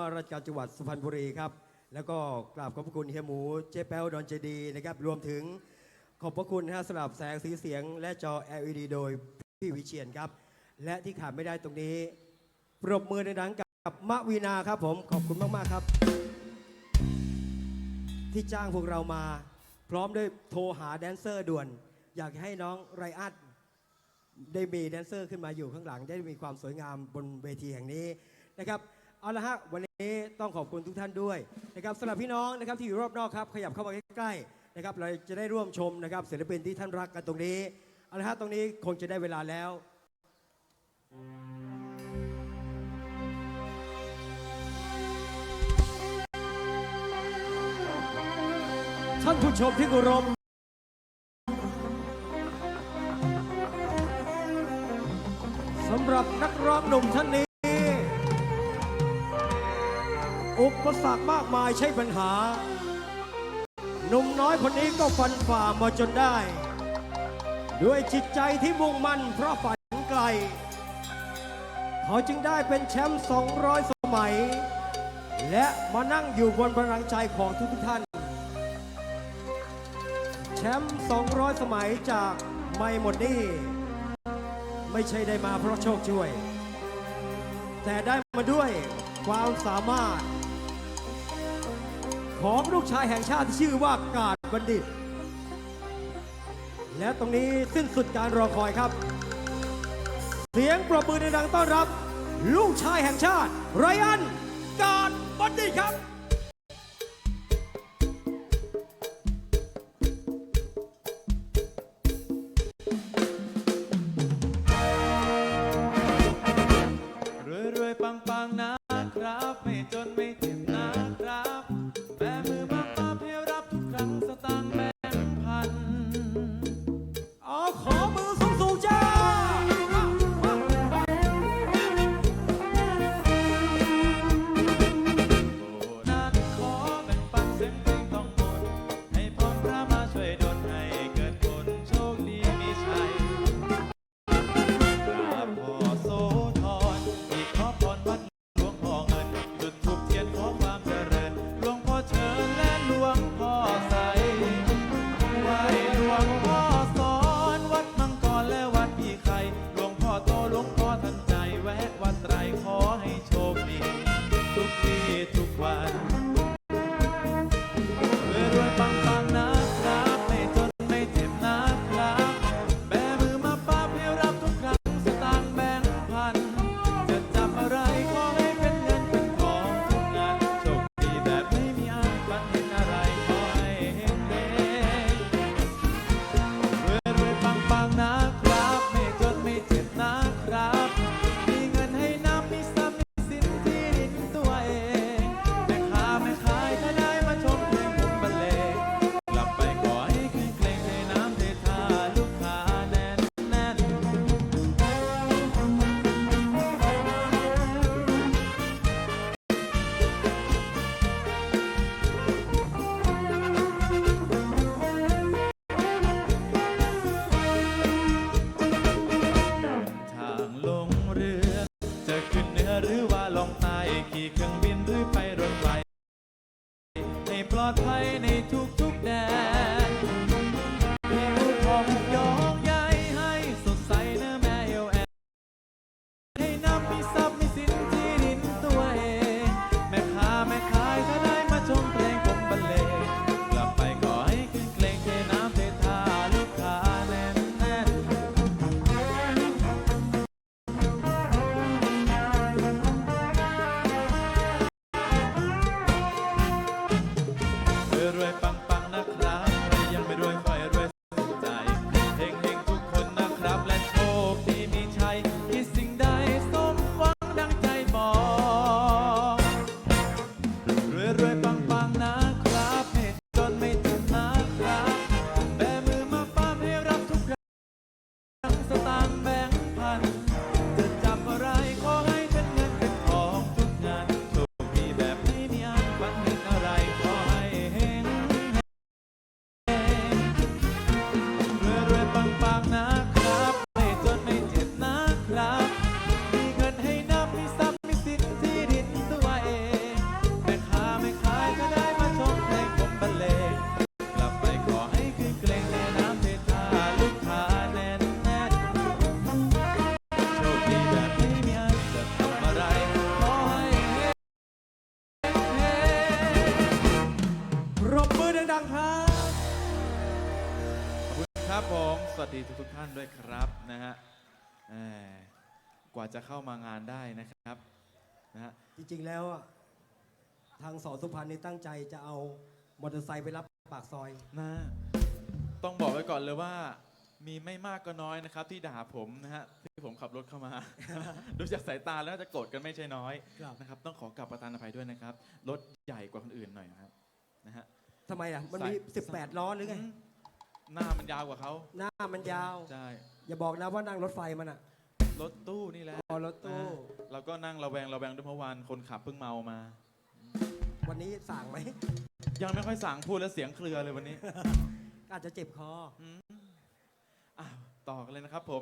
ว่าราชการจังหวัดสุพรรณบุรีครับ แล้วก็กราบขอบพระคุณเฮียหมูเจ๊แป้วดอนเจดีนะครับ รวมถึงขอบพระคุณนะฮะสำหรับแสงสีเสียง และจอ LED โดยพี่วิเชียนครับ และที่ขาดไม่ได้ตรงนี้ ปรบมือในดังกับมะวีนาครับผมขอบคุณมาก ๆ ครับ ที่จ้างพวกเรามา พร้อมด้วยโทรหาแดนเซอร์ด่วน อยากให้น้องไรอัดได้มีแดนเซอร์ขึ้นมาอยู่ข้างหลัง ได้มีความสวยงามบนเวทีแห่งนี้นะครับ เอาละฮะวันนี้ต้องขอบคุณทุกท่านด้วยนะครับสำหรับพี่น้องนะครับที่อยู่รอบนอกครับขยับเข้ามาใกล้ๆนะครับเราจะได้ร่วมชมนะครับศิลปินที่ท่านรักกันตรงนี้เอาละฮะตรงนี้คงจะได้เวลาแล้ว ท่านผู้ชมที่เคารพสำหรับนักร้องหนุ่มท่านนี้ อุปสรรคมากมายใช่ปัญหา หนุ่มน้อยคนนี้ก็ฟันฝ่ามาจนได้ ด้วยจิตใจที่มุ่งมั่นเพราะฝันไกล เขาจึงได้เป็นแชมป์ 200 สมัย และมานั่งอยู่บนพลังใจของทุกท่าน แชมป์ 200 สมัยจากไม่หมดนี่ไม่ใช่ได้มาเพราะโชคช่วย แต่ได้มาด้วยความสามารถ ของลูกชายแห่งชาติที่ชื่อว่ากาดบัณฑิต และตรงนี้สิ้นสุดการรอคอยครับ เสียงปรบมือในดังต้อนรับ ลูกชายแห่งชาติไรอัน กาดบัณฑิตครับรวยรวยปังปังนะครับไม่จนไม่ ดังๆครับขอบคุณครับผมสวัสดีทุกๆท่านด้วยครับนะฮะแหมกว่าจะเข้ามางานได้นะครับนะฮะจริงๆแล้วอะทางสอสุพรรณนี่ตั้งใจจะเอามอเตอร์ไซค์ไปรับปากซอย นะต้องบอกไว้ก่อนเลยว่า มีไม่มากก็น้อยนะครับ ที่ด่าผมนะฮะที่ผมขับรถเข้ามา ดูจากสายตาแล้วน่าจะโกรธกันไม่ใช่น้อยครับ นะครับ ต้องขอกลับประทานอภัยด้วยนะครับ รถใหญ่กว่าคนอื่นหน่อยนะครับนะฮะ ทำไมอะ มันมี ใส่ 18 ล้อหรือไงมหน้ามันยาวกว่าเขาหน้ามันยาว ใช่อย่าบอกนะว่านั่งรถไฟมันอะรถตู้นี่แหละพอรถตู้นะเราก็นั่งระแวงระแวงด้วยเมื่อวานคนขับเพิ่งเมามา วันนี้สั่งไหม ยังไม่ค่อยสั่งพูดแล้วเสียงเครือเลยวันนี้อาจจะเจ็บคออืมอะต่อกันเลยนะครับผม